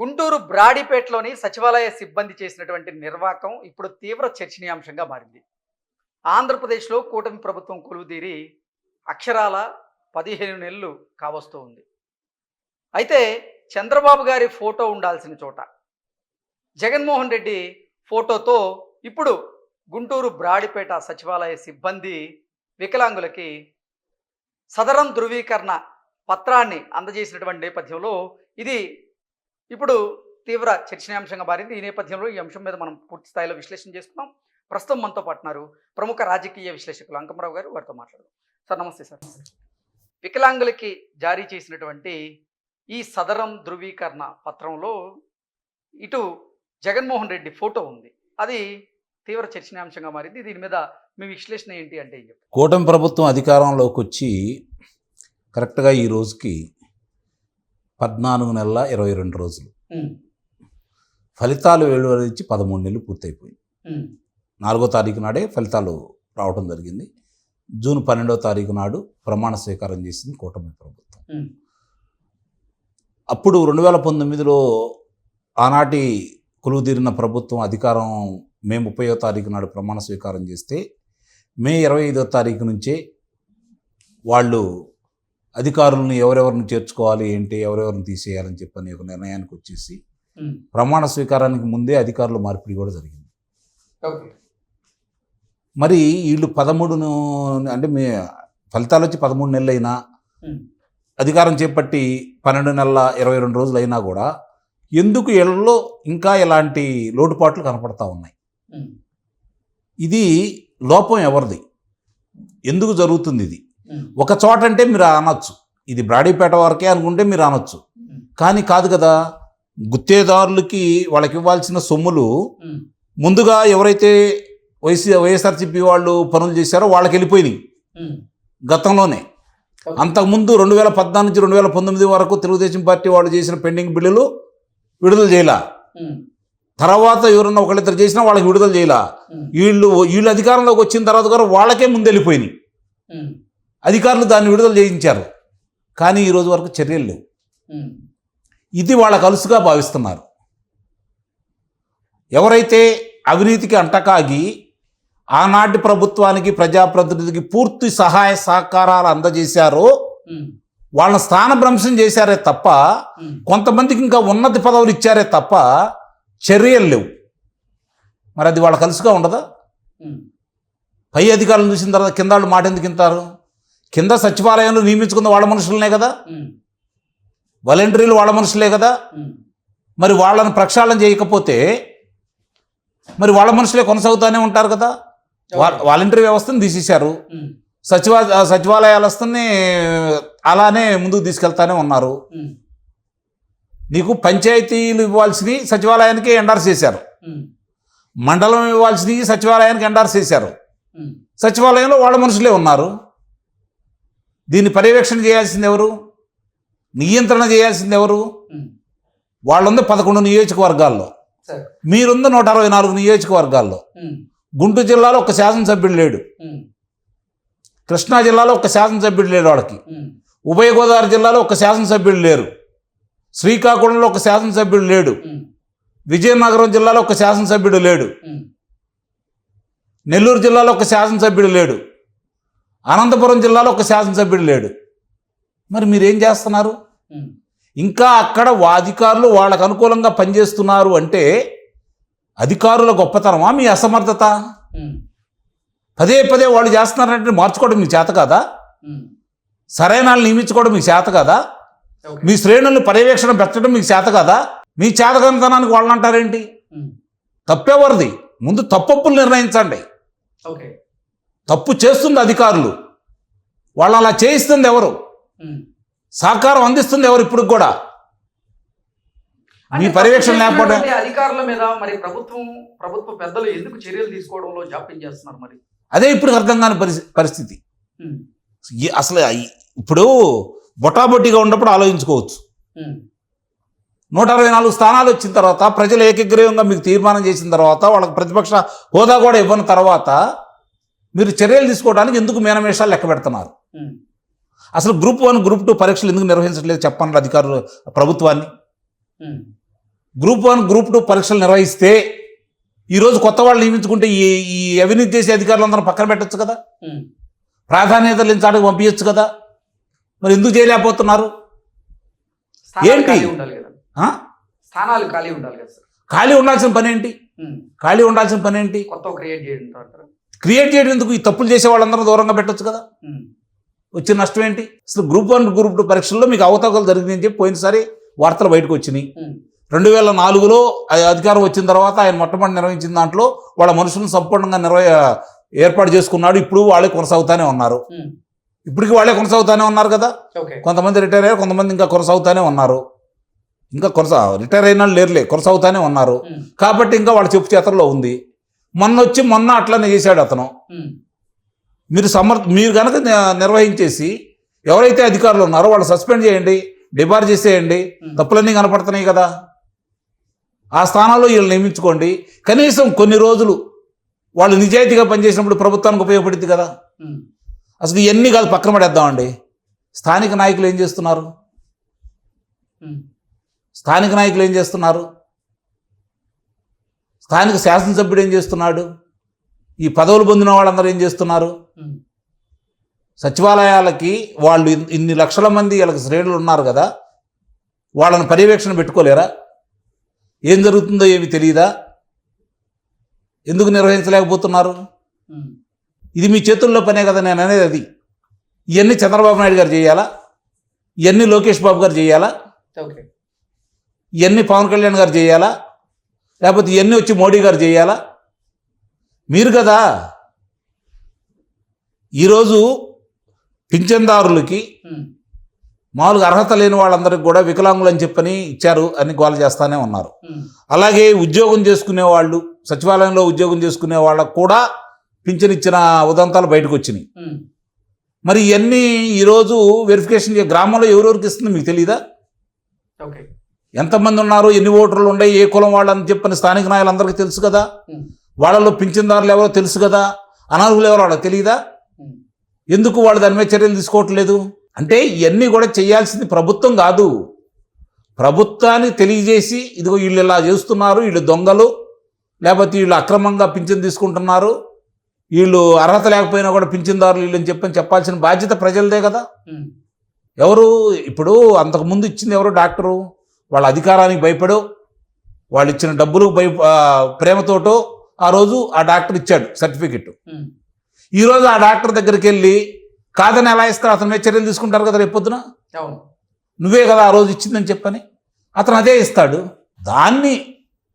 గుంటూరు బ్రాడిపేటలోని సచివాలయ సిబ్బంది చేసినటువంటి నిర్వాకం ఇప్పుడు తీవ్ర చర్చనీయాంశంగా మారింది. ఆంధ్రప్రదేశ్లో కూటమి ప్రభుత్వం కొలువుదీరి అక్షరాల పదిహేను నెలలు కావస్తూ ఉంది. అయితే చంద్రబాబు గారి ఫోటో ఉండాల్సిన చోట జగన్మోహన్ రెడ్డి ఫోటోతో ఇప్పుడు గుంటూరు బ్రాడిపేట సచివాలయ సిబ్బంది వికలాంగులకి సదరం ధృవీకరణ పత్రాన్ని అందజేసినటువంటి నేపథ్యంలో ఇది ఇప్పుడు తీవ్ర చర్చనీయాంశంగా మారింది. ఈ నేపథ్యంలో ఈ అంశం మీద మనం పూర్తి స్థాయిలో విశ్లేషణ చేసుకున్నాం ప్రస్తుతం మనతో పాటున్నారు ప్రముఖ రాజకీయ విశ్లేషకులు అంకమరావు గారు వారితో మాట్లాడదాం. సార్ నమస్తే సార్. వికలాంగులకి జారీ చేసినటువంటి ఈ సదరం ధృవీకరణ పత్రంలో ఇటు జగన్మోహన్ రెడ్డి ఫోటో ఉంది. అది తీవ్ర చర్చనీయాంశంగా మారింది. దీని మీద మీ విశ్లేషణ ఏంటి అంటే కూటమి ప్రభుత్వం అధికారంలోకి వచ్చి కరెక్ట్గా ఈ రోజుకి పద్నాలుగు నెలల ఇరవై రెండు రోజులు. ఫలితాలు వెలువరించి పదమూడు నెలలు పూర్తయిపోయింది నాలుగో తారీఖు నాడే ఫలితాలు రావడం జరిగింది. జూన్ పన్నెండవ తారీఖు నాడు ప్రమాణ స్వీకారం చేసింది కూటమి ప్రభుత్వం. అప్పుడు రెండు వేల పంతొమ్మిదిలో ఆనాటి కొలువుదీరిన ప్రభుత్వం అధికారం మే ముప్పయో తారీఖు నాడు ప్రమాణ స్వీకారం చేస్తే మే ఇరవై ఐదో తారీఖు నుంచే వాళ్ళు అధికారులను ఎవరెవరిని చేర్చుకోవాలి ఏంటి ఎవరెవరిని తీసేయాలని చెప్పని ఒక నిర్ణయానికి వచ్చేసి ప్రమాణ స్వీకారానికి ముందే అధికారుల మార్పిడి కూడా జరిగింది. మరి వీళ్ళు పదమూడును అంటే మీ ఫలితాలు వచ్చి పదమూడు నెలలు అయినా అధికారం చేపట్టి పన్నెండు నెలల ఇరవై రెండు రోజులు అయినా కూడా ఎందుకు వీళ్ళలో ఇంకా ఇలాంటి లోటుపాట్లు కనపడతా ఉన్నాయి? ఇది లోపం ఎవరిది? ఎందుకు జరుగుతుంది ఇది? ఒక చోట అంటే మీరు అనొచ్చు. ఇది బ్రాడీపేట వరకే అనుకుంటే మీరు అనొచ్చు. కానీ కాదు కదా గుత్తేదారులకి వాళ్ళకి ఇవ్వాల్సిన సొమ్ములు ముందుగా ఎవరైతే వైసీ వైఎస్ఆర్సీపీ వాళ్ళు పనులు చేశారో వాళ్ళకి వెళ్ళిపోయినాయి గతంలోనే. అంతకుముందు రెండు వేల పద్నాలుగు నుంచి రెండు వేల పంతొమ్మిది వరకు తెలుగుదేశం పార్టీ వాళ్ళు చేసిన పెండింగ్ బిల్లులు విడుదల చేయాల. తర్వాత ఎవరన్నా ఒకళ్ళిద్దరు చేసినా వాళ్ళకి విడుదల చేయాల. వీళ్ళు వీళ్ళు అధికారంలోకి వచ్చిన తర్వాత కూడా వాళ్ళకే ముందు వెళ్ళిపోయినాయి అధికారులు దాన్ని విడుదల చేయించారు. కానీ ఈ రోజు వరకు చర్యలు లేవు. ఇది వాళ్ళకు అలుసుగా భావిస్తున్నారు. ఎవరైతే అవినీతికి అంటకాగి ఆనాటి ప్రభుత్వానికి ప్రజాప్రతినిధికి పూర్తి సహాయ సహకారాలు అందజేశారో వాళ్ళని స్థానభ్రంశం చేశారే తప్ప కొంతమందికి ఇంకా ఉన్నత పదవులు ఇచ్చారే తప్ప చర్యలు లేవు. మరి అది వాళ్ళ కలుసుగా ఉండదా? పై అధికారులను చూసిన తర్వాత కింద వాళ్ళు మాట ఎందుకు ఇంటారు కింద సచివాలయంలో నియమించుకున్న వాళ్ళ మనుషులనే కదా? వాలంటీర్లు వాళ్ళ మనుషులే కదా? మరి వాళ్ళని ప్రక్షాళన చేయకపోతే మరి వాళ్ళ మనుషులే కొనసాగుతూనే ఉంటారు కదా? వాలంటీర్ వ్యవస్థను తీసేశారు. సచివా సచివాలయాల వ్యవస్థని అలానే ముందుకు తీసుకెళ్తానే ఉన్నారు. నీకు పంచాయతీలు ఇవ్వాల్సినవి సచివాలయానికి ఎండార్స్ చేశారు. మండలం ఇవ్వాల్సినవి సచివాలయానికి ఎండార్స్ చేశారు. సచివాలయంలో వాళ్ళ మనుషులే ఉన్నారు. దీన్ని పర్యవేక్షణ చేయాల్సింది ఎవరు? నియంత్రణ చేయాల్సింది ఎవరు? వాళ్ళుంది పదకొండు నియోజకవర్గాల్లో. మీరుంది నూట అరవై నాలుగు నియోజకవర్గాల్లో గుంటూరు జిల్లాలో ఒక శాసనసభ్యుడు లేడు. కృష్ణా జిల్లాలో ఒక శాసనసభ్యుడు లేడు వాళ్ళకి ఉభయ గోదావరి జిల్లాలో ఒక శాసనసభ్యుడు లేరు. శ్రీకాకుళంలో ఒక శాసనసభ్యుడు లేడు. విజయనగరం జిల్లాలో ఒక శాసనసభ్యుడు లేడు. నెల్లూరు జిల్లాలో ఒక శాసనసభ్యుడు లేడు. అనంతపురం జిల్లాలో ఒక శాసనసభ్యుడు లేడు. మరి మీరేం చేస్తున్నారు? ఇంకా అక్కడ అధికారులు వాళ్ళకు అనుకూలంగా పనిచేస్తున్నారు అంటే అధికారుల గొప్పతనమా? మీ అసమర్థత? పదే పదే వాళ్ళు చేస్తున్నారంటే మార్చుకోవడం మీకు చేత కాదా? సరైన వాళ్ళని నియమించుకోవడం మీకు చేత కదా? మీ శ్రేణుల్ని పర్యవేక్షణ పెట్టడం మీకు చేత కదా? మీ చేతగనితనానికి వాళ్ళని అంటారేంటి? తప్పేవరిది? ముందు తప్పప్పులు నిర్ణయించండి. ఓకే. తప్పు చేస్తుంది అధికారులు. వాళ్ళు అలా చేయిస్తుంది ఎవరు? సహకారం అందిస్తుంది ఎవరు ఇప్పుడు కూడా? మీ పర్యవేక్షణ లేకపోవడం అధికారుల మీద మరి ప్రభుత్వం ప్రభుత్వ పెద్దలు ఎందుకు చర్యలు తీసుకోవడంలో జాప్యం చేస్తున్నారు మరి? అదే ఇప్పుడు అర్థం కాని పరిస్థితి. అసలు ఇప్పుడు బొటాబొట్టిగా ఉన్నప్పుడు ఆలోచించుకోవచ్చు. నూట అరవై నాలుగు స్థానాలు వచ్చిన తర్వాత ప్రజలు ఏకగ్రీవంగా మీకు తీర్మానం చేసిన తర్వాత వాళ్ళకి ప్రతిపక్ష హోదా కూడా ఇవ్వని తర్వాత మీరు చర్యలు తీసుకోవడానికి ఎందుకు మేనమేషాలు లెక్క పెడుతున్నారు? అసలు గ్రూప్ వన్ గ్రూప్ టూ పరీక్షలు ఎందుకు నిర్వహించట్లేదు చెప్పండి అధికారులు ప్రభుత్వాన్ని? గ్రూప్ వన్ గ్రూప్ టూ పరీక్షలు నిర్వహిస్తే ఈరోజు కొత్త వాళ్ళు నియమించుకుంటే ఈ ఈ అవినీతి చేసే అధికారులందరూ పక్కన పెట్టొచ్చు కదా? ఉమ్. ప్రాధాన్యతలు చాటుకు పంపించచ్చు కదా? మరి ఎందుకు చేయలేకపోతున్నారు? ఏంటి? స్థానాలు ఖాళీ ఉండాలి కదా ఖాళీ ఉండాల్సిన పని ఏంటి. ఖాళీ ఉండాల్సిన పని ఏంటి? కొత్త క్రియేట్ చేయడం క్రియేట్ చేయడం ఎందుకు? ఈ తప్పులు చేసే వాళ్ళందరూ దూరంగా పెట్టొచ్చు కదా. వచ్చిన నష్టం ఏంటి? అసలు గ్రూప్ వన్ గ్రూప్ టూ పరీక్షల్లో మీకు అవతవకలు జరిగిందని చెప్పి పోయినసారి వార్తలు బయటకు వచ్చినాయి. రెండు వేల నాలుగులో ఆ అధికారం వచ్చిన తర్వాత ఆయన మొట్టమొదటి నిర్వహించిన దాంట్లో వాళ్ళ మనుషులను సంపూర్ణంగా నిర్వ ఏర్పాటు చేసుకున్నాడు. ఇప్పుడు వాళ్ళే కొనసాగుతానే ఉన్నారు. ఇప్పటికి వాళ్ళే కొనసాగుతానే ఉన్నారు కదా. కొంతమంది రిటైర్ అయ్యారు కొంతమంది ఇంకా కొనసాగుతానే ఉన్నారు. ఇంకా కొనసా రిటైర్ అయిన వాళ్ళు లేరులే కొనసాగుతానే ఉన్నారు. కాబట్టి ఇంకా వాళ్ళ చెప్పు చేతల్లో ఉంది. మొన్న వచ్చి మొన్న అట్లనే చేశాడు అతను. మీరు సమర్ మీరు కనుక నిర్వహించేసి ఎవరైతే అధికారులు ఉన్నారో వాళ్ళు సస్పెండ్ చేయండి డిబార్ చేసేయండి. తప్పులన్నీ కనపడుతున్నాయి కదా ఆ స్థానాల్లో వీళ్ళు నియమించుకోండి కనీసం కొన్ని రోజులు వాళ్ళు నిజాయితీగా పనిచేసినప్పుడు ప్రభుత్వానికి ఉపయోగపడుద్ది కదా. అసలు ఇవన్నీ కాదు పక్కన పడేద్దామండి స్థానిక నాయకులు ఏం చేస్తున్నారు. స్థానిక నాయకులు ఏం చేస్తున్నారు స్థానిక శాసనసభ్యుడు ఏం చేస్తున్నాడు? ఈ పదవులు పొందిన వాళ్ళందరూ ఏం చేస్తున్నారు. సచివాలయాలకి వాళ్ళు ఇన్- ఇన్ని లక్షల మంది వీళ్ళకి శ్రేణులు ఉన్నారు కదా వాళ్ళని పర్యవేక్షణ పెట్టుకోలేరా? ఏం జరుగుతుందో ఏమి తెలియదా ఎందుకు నిర్వహించలేకపోతున్నారు. ఇది మీ చేతుల్లో పనే కదా నేను అనేది అది. ఇవన్నీ చంద్రబాబు నాయుడు గారు చేయాలా? ఇవన్నీ లోకేష్ బాబు గారు చేయాలా? ఇవన్నీ పవన్ కళ్యాణ్ గారు చేయాలా? లేకపోతే ఇవన్నీ వచ్చి మోడీ గారు చేయాలా మీరు కదా ఈరోజు పింఛన్దారులకి. మామూలుగా అర్హత లేని వాళ్ళందరికీ కూడా వికలాంగులు అని చెప్పని ఇచ్చారు అని గోల చేస్తానే ఉన్నారు. అలాగే ఉద్యోగం చేసుకునే వాళ్ళు సచివాలయంలో ఉద్యోగం చేసుకునే వాళ్ళకు కూడా పింఛన్ ఇచ్చిన ఉదంతాలు బయటకు వచ్చినాయి. మరి ఇవన్నీ ఈరోజు వెరిఫికేషన్ చే- గ్రామంలో ఎవరెవరికి ఇస్తుంది మీకు తెలియదా ఓకే ఎంతమంది ఉన్నారు ఎన్ని ఓటర్లు ఉన్నాయి ఏ కులం వాళ్ళని చెప్పని స్థానిక నాయకులందరికీ తెలుసు కదా. వాళ్ళలో పింఛన్దారులు ఎవరో తెలుసు కదా? అనర్హులు ఎవరో వాళ్ళకి తెలియదా. ఎందుకు వాళ్ళు దాని మీద చర్యలు తీసుకోవట్లేదు? అంటే ఇవన్నీ కూడా చేయాల్సింది ప్రభుత్వం కాదు. ప్రభుత్వాన్ని తెలియజేసి ఇదిగో వీళ్ళు ఇలా చేస్తున్నారు వీళ్ళు దొంగలు లేకపోతే వీళ్ళు అక్రమంగా పింఛన్ తీసుకుంటున్నారు వీళ్ళు అర్హత లేకపోయినా కూడా పింఛన్దారులు వీళ్ళని చెప్పని చెప్పాల్సిన బాధ్యత ప్రజలదే కదా. ఎవరు? ఇప్పుడు అంతకుముందు ఇచ్చింది ఎవరు? డాక్టరు? వాళ్ళ అధికారానికి భయపడో వాళ్ళు ఇచ్చిన డబ్బులు భయ ప్రేమతోటో ఆ రోజు ఆ డాక్టర్ ఇచ్చాడు సర్టిఫికెట్. ఈరోజు ఆ డాక్టర్ దగ్గరికి వెళ్ళి కాదని ఎలా ఇస్తారు? అతని మీద చర్యలు తీసుకుంటారు కదా రేపొద్దున నువ్వే కదా ఆ రోజు ఇచ్చిందని చెప్పని? అతను అదే ఇస్తాడు. దాన్ని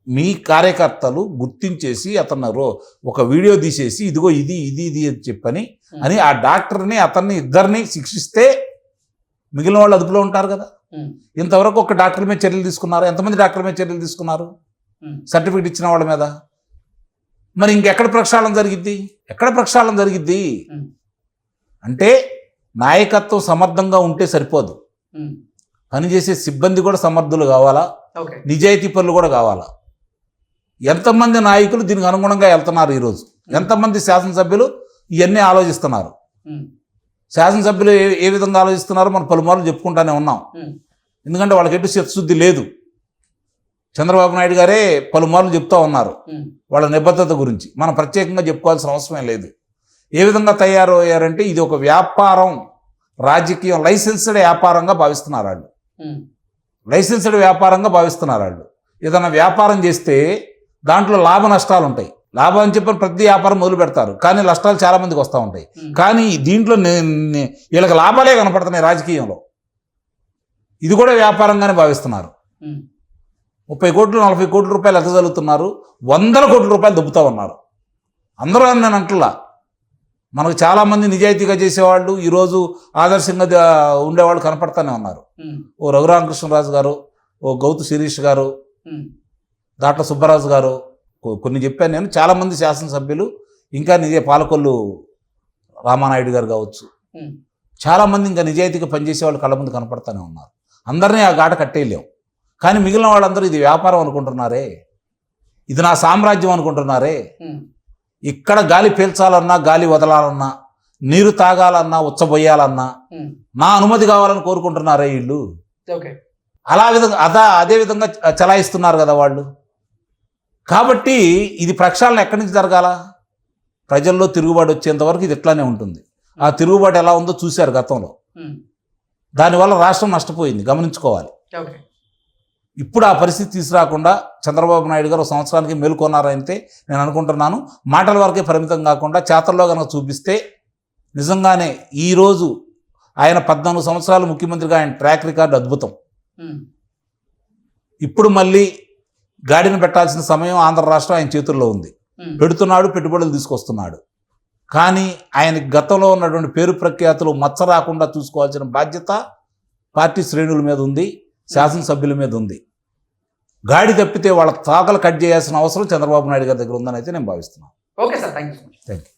మీ కార్యకర్తలు గుర్తించేసి అతను రో ఒక వీడియో తీసేసి ఇదిగో ఇది ఇది ఇది అని చెప్పని అని ఆ డాక్టర్ని అతన్ని ఇద్దరిని శిక్షిస్తే మిగిలిన వాళ్ళు అదుపులో ఉంటారు కదా. ఇంతవరకు ఒక డాక్టర్ మీద చర్యలు తీసుకున్నారు? ఎంతమంది డాక్టర్ మీద చర్యలు తీసుకున్నారు. సర్టిఫికెట్ ఇచ్చిన వాళ్ళ మీద? మరి ఇంకెక్కడ ప్రక్షాళన జరిగిద్ది? ఎక్కడ ప్రక్షాళన జరిగిద్ది. అంటే నాయకత్వం సమర్థంగా ఉంటే సరిపోదు. పనిచేసే సిబ్బంది కూడా సమర్థులు కావాలా? నిజాయితీ పనులు కూడా కావాలా? ఎంతమంది నాయకులు దీనికి అనుగుణంగా వెళ్తున్నారు ఈరోజు? ఎంతమంది శాసనసభ్యులు ఇవన్నీ ఆలోచిస్తున్నారు. శాసనసభ్యులు ఏ ఏ విధంగా ఆలోచిస్తున్నారో మనం పలుమార్లు చెప్పుకుంటానే ఉన్నాం. ఎందుకంటే వాళ్ళకి ఎటు చిత్తశుద్ధి లేదు. చంద్రబాబు నాయుడు గారే పలుమార్లు చెప్తా ఉన్నారు. వాళ్ళ నిబద్ధత గురించి. మనం ప్రత్యేకంగా చెప్పుకోవాల్సిన అవసరమే లేదు. ఏ విధంగా తయారయ్యారంటే ఇది ఒక వ్యాపారం రాజకీయం లైసెన్స్డ్ వ్యాపారంగా భావిస్తున్నారు వాళ్ళు. లైసెన్స్డ్ వ్యాపారంగా భావిస్తున్నారు వాళ్ళు. ఏదైనా వ్యాపారం చేస్తే దాంట్లో లాభ నష్టాలు ఉంటాయి. లాభం అని చెప్పి ప్రతి వ్యాపారం మొదలు పెడతారు. కానీ నష్టాలు చాలా మందికి వస్తూ ఉంటాయి. కానీ దీంట్లో వీళ్ళకి లాభాలే కనపడుతున్నాయి రాజకీయంలో. ఇది కూడా వ్యాపారంగానే భావిస్తున్నారు. ముప్పై కోట్లు నలభై కోట్ల రూపాయలు ఎదజల్లుతున్నారు వందల కోట్ల రూపాయలు దొబ్బుతా ఉన్నారు అందరూ అని నేను అంటున్నా మనకు చాలామంది నిజాయితీగా చేసేవాళ్ళు ఈరోజు ఆదర్శంగా ఉండేవాళ్ళు కనపడతానే ఉన్నారు. ఓ రఘురామకృష్ణరాజు గారు ఓ గౌతు శిరీష్ గారు. దాట్ల సుబ్బరాజు గారు కొన్ని చెప్పాను నేను చాలామంది శాసనసభ్యులు ఇంకా నిజే పాలకొల్లు రామానాయుడు గారు కావచ్చు. చాలామంది ఇంకా నిజాయితీగా పనిచేసే వాళ్ళు కళ్ళ ముందు కనపడతానే ఉన్నారు అందరినీ ఆ గాట కట్టేయలేం. కానీ మిగిలిన వాళ్ళందరూ ఇది వ్యాపారం అనుకుంటున్నారే? ఇది నా సామ్రాజ్యం అనుకుంటున్నారే. ఇక్కడ గాలి పీల్చాలన్నా గాలి వదలాలన్నా నీరు తాగాలన్నా ఉచ్చబోయాలన్నా. నా అనుమతి కావాలని కోరుకుంటున్నారే వీళ్ళు? అలా విధంగా అదా అదే విధంగా చలాయిస్తున్నారు కదా వాళ్ళు? కాబట్టి ఇది ప్రక్షాళన ఎక్కడి నుంచి జరగాల? ప్రజల్లో తిరుగుబాటు వచ్చేంత వరకు ఇది ఇట్లానే ఉంటుంది. ఆ తిరుగుబాటు ఎలా ఉందో చూశారు గతంలో. దానివల్ల రాష్ట్రం నష్టపోయింది. గమనించుకోవాలి. ఇప్పుడు ఆ పరిస్థితి తీసుకురాకుండా చంద్రబాబు నాయుడు గారు ఒక సంవత్సరానికి మేలుకొన్నారైతే నేను అనుకుంటున్నాను మాటల వరకే పరిమితం కాకుండా చేతల్లో కనుక చూపిస్తే నిజంగానే ఈరోజు ఆయన పద్నాలుగు సంవత్సరాలు ముఖ్యమంత్రిగా ఆయన ట్రాక్ రికార్డు అద్భుతం. ఇప్పుడు మళ్ళీ గాడిని పెట్టాల్సిన సమయం ఆంధ్ర రాష్ట్రం ఆయన చేతుల్లో ఉంది. పెడుతున్నాడు పెట్టుబడులు తీసుకొస్తున్నాడు. కానీ ఆయనకి గతంలో ఉన్నటువంటి పేరు ప్రఖ్యాతులు మచ్చ రాకుండా చూసుకోవాల్సిన బాధ్యత పార్టీ శ్రేణుల మీద ఉంది శాసనసభ్యుల మీద ఉంది. గాడి తప్పితే వాళ్ళ తాకలు కట్ చేయాల్సిన అవసరం చంద్రబాబు నాయుడు గారి దగ్గర ఉందని అయితే నేను భావిస్తున్నాను. Okay sir thank you thank you